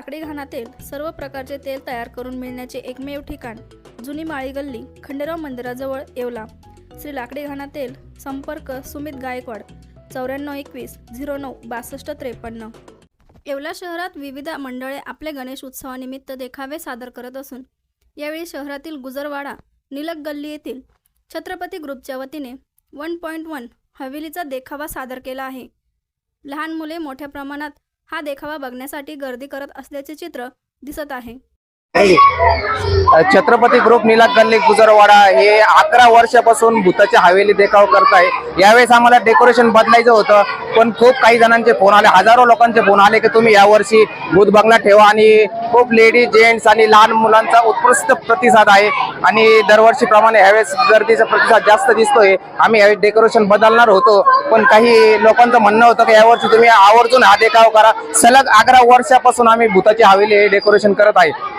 लाकडी घाणातील सर्व प्रकारचे तेल तयार करून मिळण्याचे एकमेव ठिकाण जुनी माळी गल्ली खंडेराव मंदिराजवळ येवला. श्री लाकडी घाणा तेल संपर्क सुमित गायकवाड चौऱ्याण्णव एकवीस झिरो नऊ बासष्ट त्रेपन्न. येवला शहरात विविध मंडळे आपल्या गणेश उत्सवानिमित्त देखावे सादर करत असून यावेळी शहरातील गुजरवाडा निलक गल्ली येथील छत्रपती ग्रुपच्या वतीने वन पॉईंट वन हवेलीचा देखावा सादर केला आहे. लहान मुले मोठ्या प्रमाणात हा देखावा बघण्यासाठी गर्दी करत असल्याचे चित्र दिसत आहे. छत्रपती ग्रुप निलाक गल्ली गुजरवाडा हे अकरा वर्षापासून भूताच्या हवेली देखाव करताय. यावेळेस आम्हाला डेकोरेशन बदलायचं होतं पण खूप काही जणांचे फोन आले. हजारो लोकांचे फोन आले की तुम्ही यावर्षी भूत बंगला ठेवा आणि खूप लेडीज जेंट्स आणि लहान मुलांचा उत्कृष्ट प्रतिसाद आहे. आणि दरवर्षीप्रमाणे यावेळेस गर्दीचा प्रतिसाद जास्त दिसतोय. आम्ही यावेळेस डेकोरेशन बदलणार होतो पण काही लोकांचं म्हणणं होतं की यावर्षी तुम्ही आवर्जून हा देखाव करा. सलग अकरा वर्षापासून आम्ही भूताची हवेली हे डेकोरेशन करत आहे.